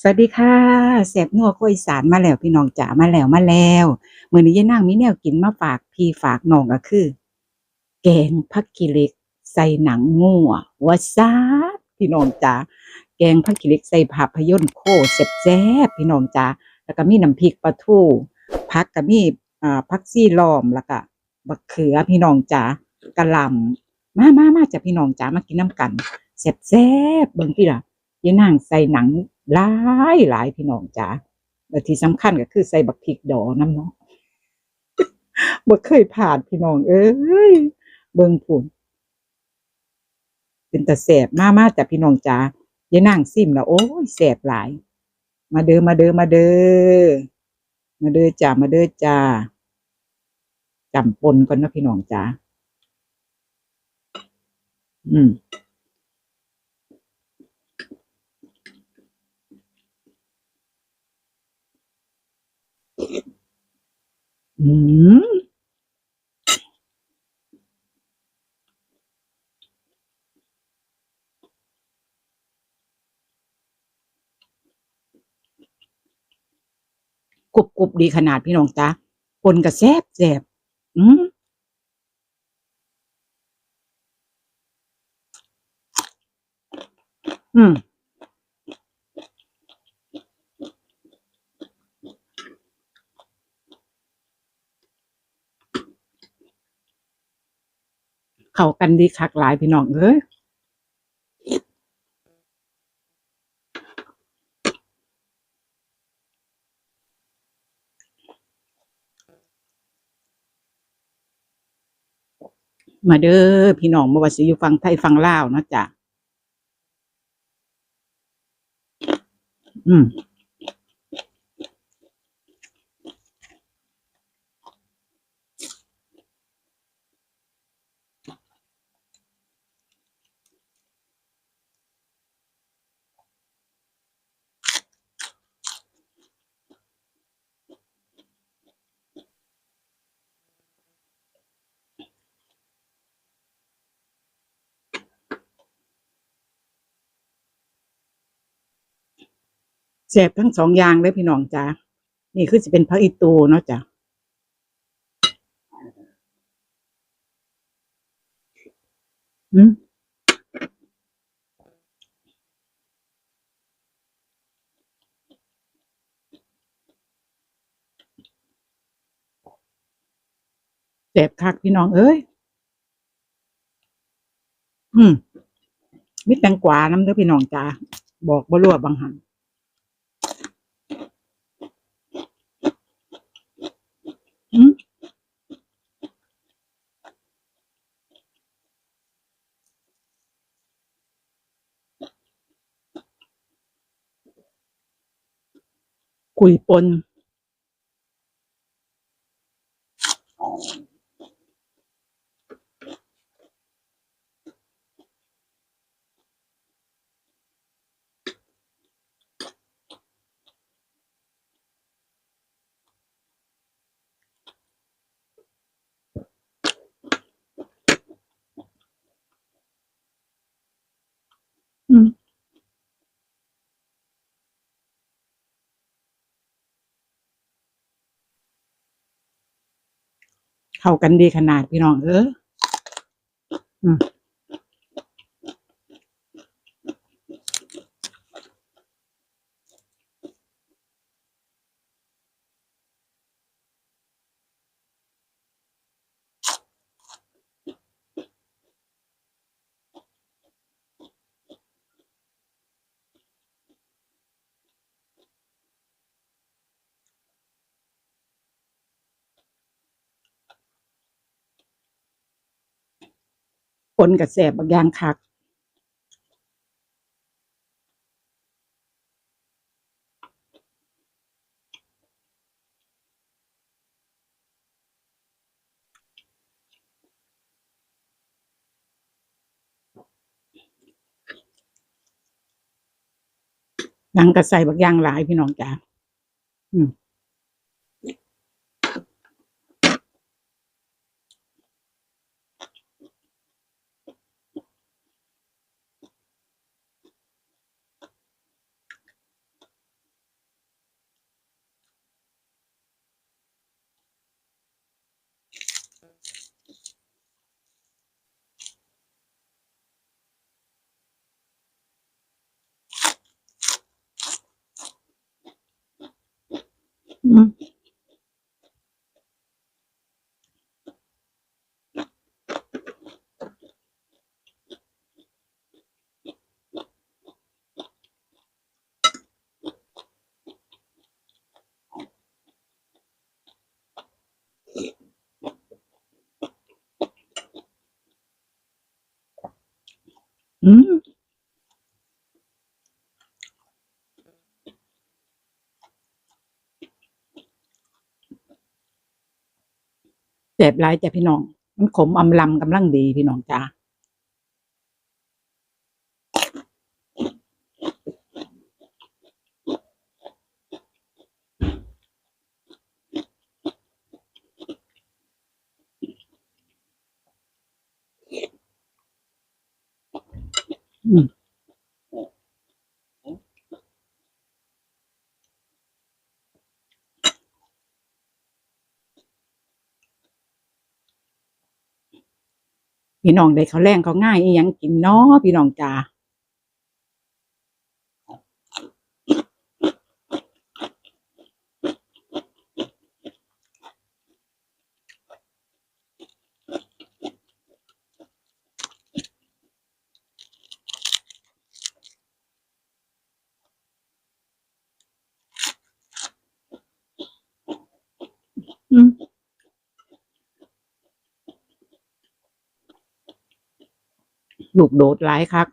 สวัสดีค่ะแซ่บนัวโคอีสานมาแล้วพี่น้องจ๋ามาแล้วมาแล้วมื้อนี้ยายนางมีแนวกินมาฝากพี่ฝากน้องก็คือ แกงผักขี้เล็กใส่หนังงัวว่าซาพี่น้องจ๋าแกงผักขี้เล็กใส่ภาพยนตร์โคแซ่บๆพี่น้องจ๋าแล้วก็มีน้ำพริกปลาทูผักก็มีอ่าผักซี่ล้อมแล้วก็บักเขือพี่น้องจ๋ากะหล่ำมามามาจ้ะพี่น้องจ๋ามากินน้ำกันแซ่บๆเบิ่งพี่ล่ะยายนางใส่หนัง หลายหลายพี่น้องจ๋าและที่สำคัญก็คือใส่บักพริกดอกน้ำเนาะบ่เคยผ่านพี่น้องเอ้ยเบิ่งผุนเป็นตาแสบมามาแต่พี่น้องจ๋ายายนางซิมแล้วโอ้ยแสบหลาย มาเด้อมาเด้อมาเด้อมาเด้อจ้ามาเด้อจ้าจำปนก่อนนะพี่น้องจ๋าอืม กรุบกรุบดีขนาดพี่น้องจ้าปนกระแซบแซบอืมอืม เข้ากันดีคักหลายพี่น้องเอ้ยมาเด้อพี่น้องมาว่าสิอยู่ฟังไทยฟังลาวนะจ้ะอืม แสบทั้งสองอย่างเลยพี่น้องจ้านี่คือจะเป็นผักอีตูเนาะจ้ะอืมแสบคักพี่น้องเอ้ย อืมมิตรแตงกวาน้ำเด้อพี่น้องจ้าบอกบ่รู้ว่าบางหัน กุ เข้ากันดีขนาดพี่น้องเออ อืมปนกับแสบบางอย่างคักหนังกระใส่บางอย่างหลายพี่น้องจ้าอืม อืม อืมแสบหลายจ้ะพี่น้อง มันขมอำลำกำลังดีพี่น้องจ้า อืม พี่น้องได้เขาแรงเขาง่ายอีหยังกินเนาะพี่น้องจ้า อืม ลูกโดดหลายคัก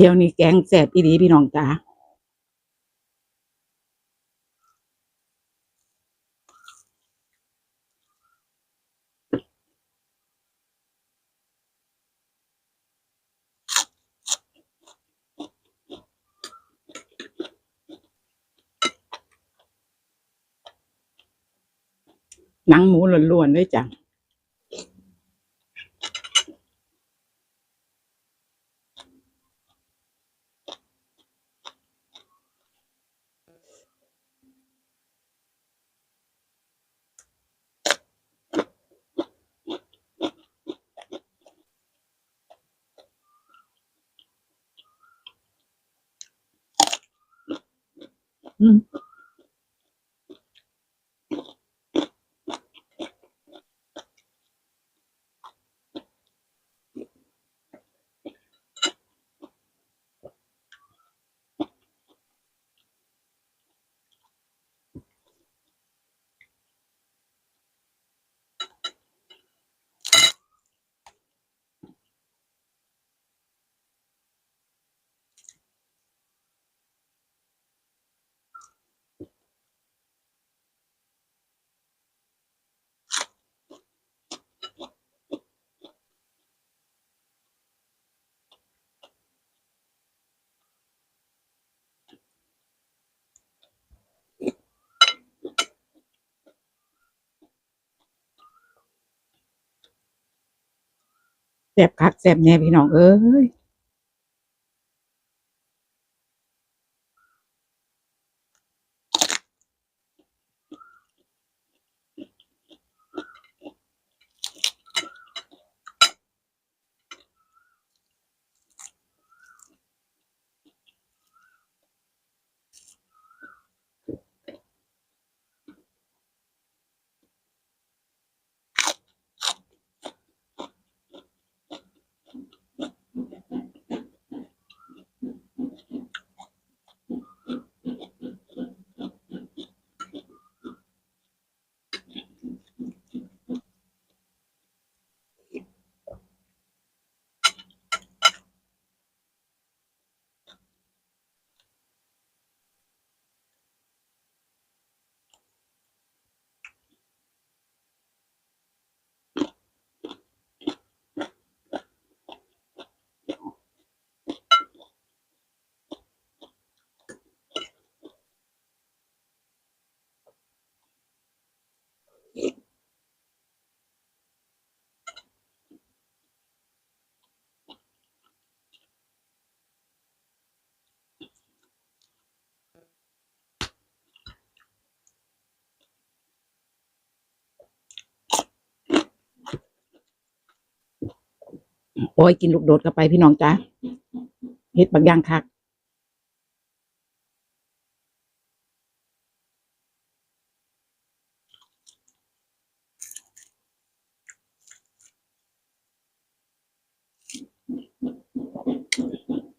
เที่ยวนี้แกงแสบอีดีพี่น้องจ้าหนังหมูล้วนๆเลยจ้ะ อื บคักแสบแน่พี่น้องเอ้ย โอ้ยกินลูกโดดเข้าไปพี่น้องจ้าเฮ็ดบางอย่างคัก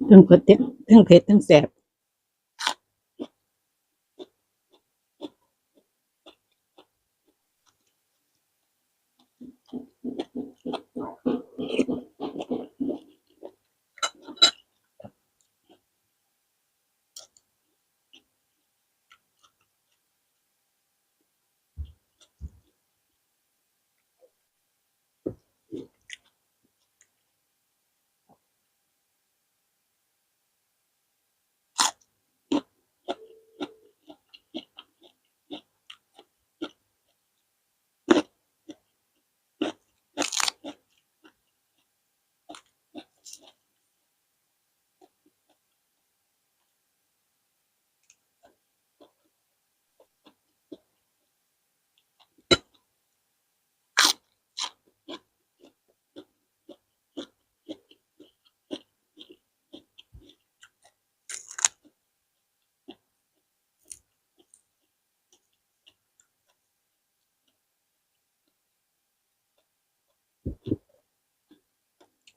ทั้งเผ็ดทั้งเผ็ดทั้งแสบ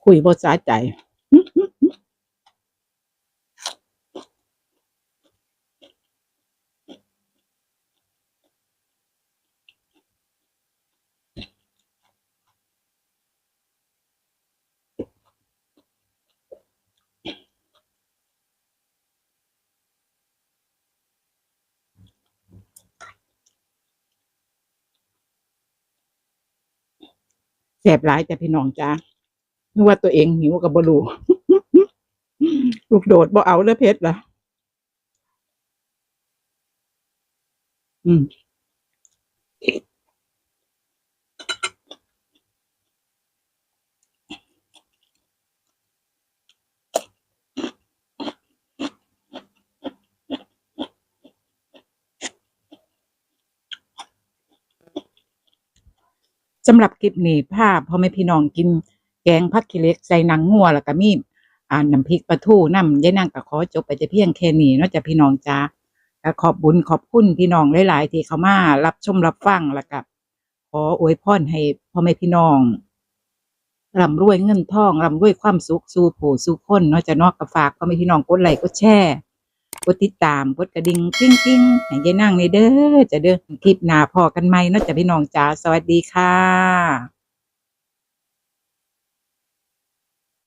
คุยบ่สาใจแสบหลายแต่พี่น้องจ้า นึกว่าตัวเองหิวกับบรูลูกโดดบ่เอาเลยเพชรล่ะ อืมสำหรับคลิปนี้ภาพพ่อแม่พี่น้องกิน แกงผักขี้เล็กใส่หนังงัวแล้วก็มีอ่าน้ำพริกปลาทูน้ำยายนางก็ขอจบไปแต่เพียงแค่นี้เนอกจากพี่น้องจ้าขอบบุญขอบคุณพี่น้องหลาย ๆ ที่เขามารับชมรับฟังแล้วก็ขออวยพรให้พ่อแม่พี่น้องร่ำรวยเงินทองร่ำรวยความสุขสู่ผู้สู่คนเนาะจะเนอกก็ฝากพ่อแม่พี่น้องกดไลค์กดแชร์กดติดตามกดกระดิ่งกิ้งกิ้งให้ยายนางในเด้อจะเด้อคลิปหน้าพอกันไหมเนาะจะพี่น้องจ้าสวัสดีค่ะ